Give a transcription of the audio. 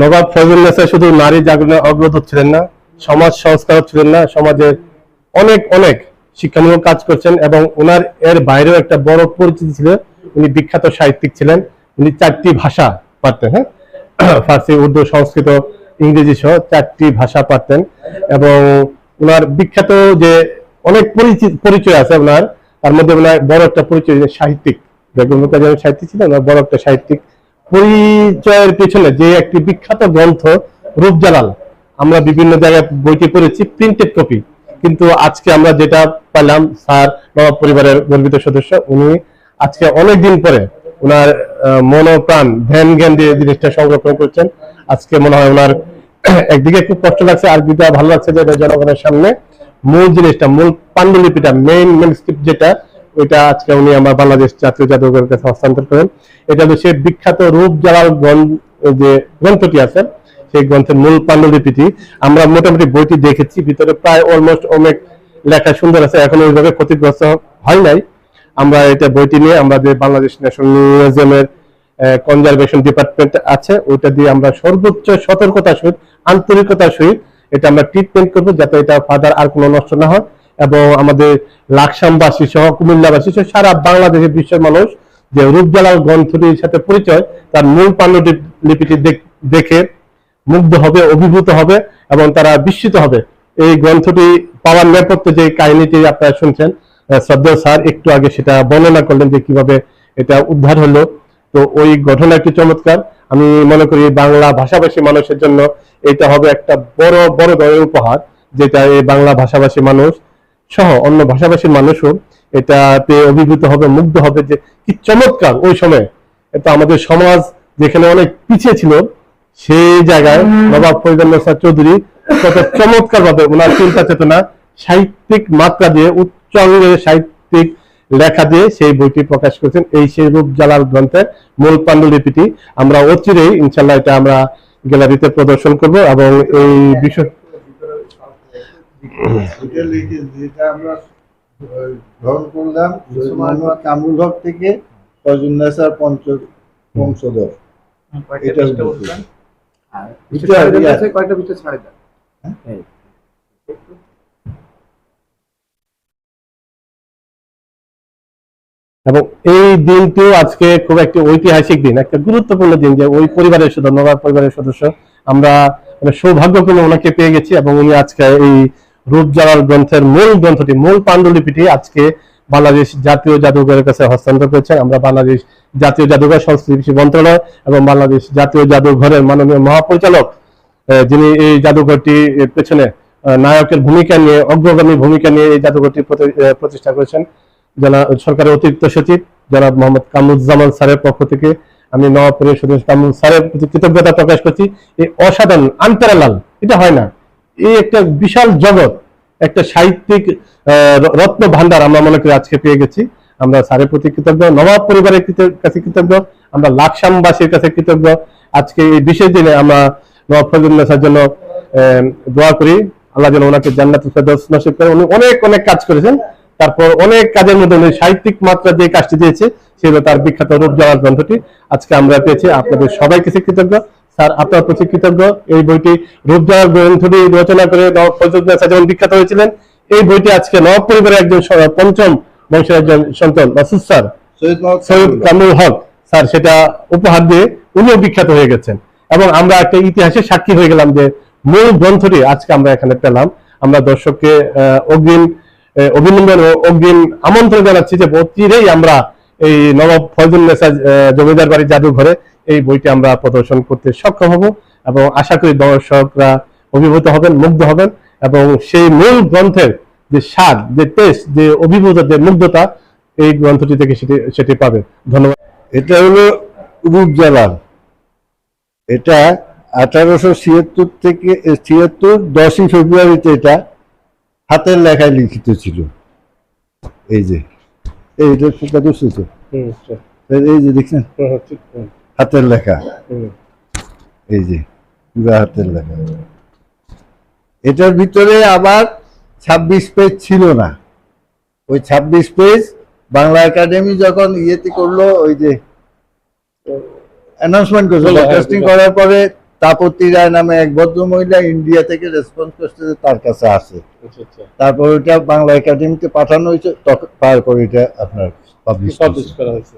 নবাব ফজল নেসা শুধু নারী জাগরণে অগ্রদূত ছিলেন না, সমাজ সংস্কারক ছিলেন না, সমাজের অনেক অনেক শিক্ষামূলক কাজ করছেন এবং ওনার এর বাইরেও একটা বড় পরিচিতি ছিল, উনি বিখ্যাত সাহিত্যিক ছিলেন, উনি চারটি ভাষা পারতেন হ্যাঁ? ফার্সি, উর্দু, সংস্কৃত, ইংরেজি সহ চারটি ভাষা পারতেন এবং ওনার বিখ্যাত যে অনেক পরিচিত পরিচয় আছে ওনার, তার মধ্যে ওনার বড় একটা পরিচয় সাহিত্যিক। বেগম সাহিত্যিক ছিলেন বড় একটা সাহিত্যিক পরিচয়ের পেছনে যে একটি বিখ্যাত গ্রন্থ, রূপজালাল, আমরা বিভিন্ন জায়গায় বইটি পড়েছি প্রিন্টেড কপি কিন্তু আজকে আমরা যেটা পেলাম স্যার, নবাব পরিবারের গর্বিত সদস্য, উনি আজকে অনেক দিন পরে ওনার মনোপ্রাণ, ধ্যান জ্ঞান দিয়ে জিনিসটা সংরক্ষণ করছেন। আজকে মনে হয় ওনার একদিকে খুব কষ্ট লাগছে, আর দ্বিতীয় ভালো লাগছে যে জনগণের সামনে মূল জিনিসটা, মূল পাণ্ডুলিপিটা মেইন মেন স্ক্রিপ্ট যেটা ওইটা আজকে উনি আমার বাংলাদেশ জাতীয় জাদুঘরের কাছে হস্তান্তর করেন। এটা হলো বিখ্যাত রূপ জ্বালার যে গ্রন্থটি আছে, সেই গ্রন্থের মূল পাণ্ডুলিপিটি। আমরা মোটামুটি বইটি দেখেছি, ভিতরে প্রায় অলমোস্ট অনেক লেখা সুন্দর আছে, এখন ওইভাবে ক্ষতিগ্রস্ত হয় নাই। আমরা এটা বইটি নিয়ে, আমরা যে বাংলাদেশ ন্যাশনাল মিউজিয়ামের কনজারভেশন ডিপার্টমেন্ট আছে, ওইটা দিয়ে আমরা সর্বোচ্চ সতর্কতার সহিত, আন্তরিকতার সহিত এটা আমরা ট্রিটমেন্ট করব, যাতে এটা ফাদার আর কোনো নষ্ট না হয়। এবং আমাদের লাকসামবাসী সহ কুমিল্লাবাসী সহ সারা বাংলাদেশের বিশ্বের মানুষ যে রূপজালাল গ্রন্থটির সাথে পরিচয় তার মূল পাণ্ডুলিপিটি দেখ- মুগ্ধ হবে অভিভূত হবে এবং তারা বিস্মিত হবে। এই গ্রন্থটি পাওয়ার নেপথ্যে যে কাহিনীটি আপনারা শুনছেন আহ, শ্রদ্ধেয় স্যার একটু আগে সেটা বর্ণনা করলেন যে কীভাবে এটা উদ্ধার হলো। তো ওই ঘটনা একটি চমৎকার। আমি মনে করি বাংলা ভাষাভাষী মানুষের জন্য এটা হবে একটা বড় বড় ধরনের উপহার যেটা এই বাংলা ভাষাভাষী মানুষ সহ অন্য ভাষাভাষীর মানুষও এটাতে অভিভূত হবে মুগ্ধ হবে যে কি চমৎকার ওই সময়। এটা আমাদের সমাজ যেখানে অনেক পিছিয়ে ছিল সেই জায়গায় নবাব ফরিদুল নেসা চৌধুরী কত চমৎকার ভাবে ওনার চিন্তা চেতনা সাহিত্যিক মাত্রা দিয়ে উচ্চ অঙ্গের সাহিত্যিক লেখা দিয়ে সেই বইটি প্রকাশ করেছেন। এই সেই রূপ জ্বালার গ্রন্থের মূল পাণ্ডুলিপিটি। আমরা অচিরেই ইনশাল্লাহ এটা আমরা গ্যালারিতে প্রদর্শন করব এবং এই বিষয় এটা লিখে যেটা আমরা গ্রহণ করলাম কামরুল হক থেকে ফজুন্নেসার পঞ্চ বংশধর এটা বলবেন আর এটা ছাড়ে দেন আছে, কয়টা পিঠে ছাড়ে দেন হ্যাঁ? এবং এই দিনটিও আজকে খুব একটি ঐতিহাসিক দিন একটা গুরুত্বপূর্ণ দিন যে ওই পরিবারের সদস্য পরিবারের সদস্য আমরা মানে সৌভাগ্যক্রমে ওনাকে পেয়ে গেছি এবং উনি আজকে এই রূপজালাল গ্রন্থের মূল গ্রন্থটি, মূল পাণ্ডুলিপিটি আজকে বাংলাদেশ জাতীয় জাদুঘরের কাছে হস্তান্তর করেছেন আমরা বাংলাদেশ জাতীয় জাদুঘর সংস্কৃতি মন্ত্রণালয় এবং বাংলাদেশ জাতীয় জাদুঘরের মাননীয় মহাপরিচালক যিনি এই জাদুঘরটি পেছনে নায়কের ভূমিকা নিয়ে, অগ্রগামী ভূমিকা নিয়ে এই জাদুঘরটি প্রতি- প্রতিষ্ঠা করেছেন। জেলা সরকারের অতিরিক্ত সচিব জনাব মোহাম্মদ কামরুজ্জামান স্যারের পক্ষ থেকে আমি নবাবপুরের সদস্য কামরুল স্যারের প্রতি কৃতজ্ঞতা প্রকাশ করছি। এই অসাধারণ আন্তরালাল এটা হয় না। এই একটা বিশাল জগৎ, একটা সাহিত্যিক রত্ন ভান্ডার আমরা মনে করি আজকে পেয়ে গেছি। আমরা স্যারের প্রতি কৃতজ্ঞ, নবাব পরিবারের কাছে কৃতজ্ঞ, আমরা লাকসামবাসীর কাছে কৃতজ্ঞ। আজকে এই বিশেষ দিনে আমরা নবাব ফজলুল্লাহের জন্য দোয়া করি। আল্লাহ যেন ওনাকে জান্নাত উনি অনেক অনেক কাজ করেছেন। তারপর অনেক কাজের মধ্যে উনি সাহিত্যিক মাত্রা যে কাজটি দিয়েছে, সেগুলো তার বিখ্যাত রূপ যাওয়ার গ্রন্থটি আজকে আমরা পেয়েছি। আপনাদের সবাই কাছে কৃতজ্ঞ। স্যার আপনার প্রতি কৃতজ্ঞ। এই বইটি রূপ যাওয়ার গ্রন্থটি রচনা করে নবাব যেমন বিখ্যাত হয়েছিলেন এই বইটি আজকে নবাব পরিবারের একজন পঞ্চম বংশের একজন সন্তান মাসুদ স্যার সৈয়দ কামরুল হক। স্যার সেটা উপহার দিয়ে উনিও বিখ্যাত হয়ে গেছেন। এবং আমরা একটা ইতিহাসের সাক্ষী হয়ে গেলাম যে মূল গ্রন্থটি আজকে আমরা এখানে পেলাম। আমরা দর্শককে অগ্রিম অভিনন্দন ও অগ্রিম আমন্ত্রণ জানাচ্ছি যে অচিরেই আমরা এই নবাব ফজল নেসা জমিদার বাড়ি জাদুঘরে এই বইটি আমরা প্রদর্শন করতে সক্ষম হব এবং আশা করি দর্শকরা অভিভূত হবেন মুগ্ধ হবেন এবং সেই মূল গ্রন্থের যে স্বাদ যে টেস্ট যে অভিভূত যে মুগ্ধতা এই গ্রন্থটি থেকে সেটি সেটি পাবে ধন্যবাদ। এটা হলো রূপজালাল। এটা আঠারোশো ছিয়াত্তর থেকে ছিয়াত্তর দশই ফেব্রুয়ারিতে এটা হাতের লেখায় লিখিত ছিল। এই যে এই যে ফোকা এই যে দেখছেন? হাতের লেখা। এই যে পুরো হাতের লেখা। এটার ভিতরে আবার ছাব্বিশ পেজ ছিল না। ওই ছাব্বিশ পেজ বাংলা একাডেমি যখন ইয়েতে করল ওই যে অ্যানাউন্সমেন্ট করছে বলল, হ্যাঁ, ব্রডকাস্টিং করার পরে তাপতি রায় নামে এক ভদ্র মহিলা ইন্ডিয়া থেকে রেসপন্স করছে যে তার কাছে আছে আচ্ছা আচ্ছা। তারপর ওইটা বাংলা একাডেমিতে পাঠানো হয়েছে তখন তারপর এটা আপনার পাবলিশ করা হয়েছে।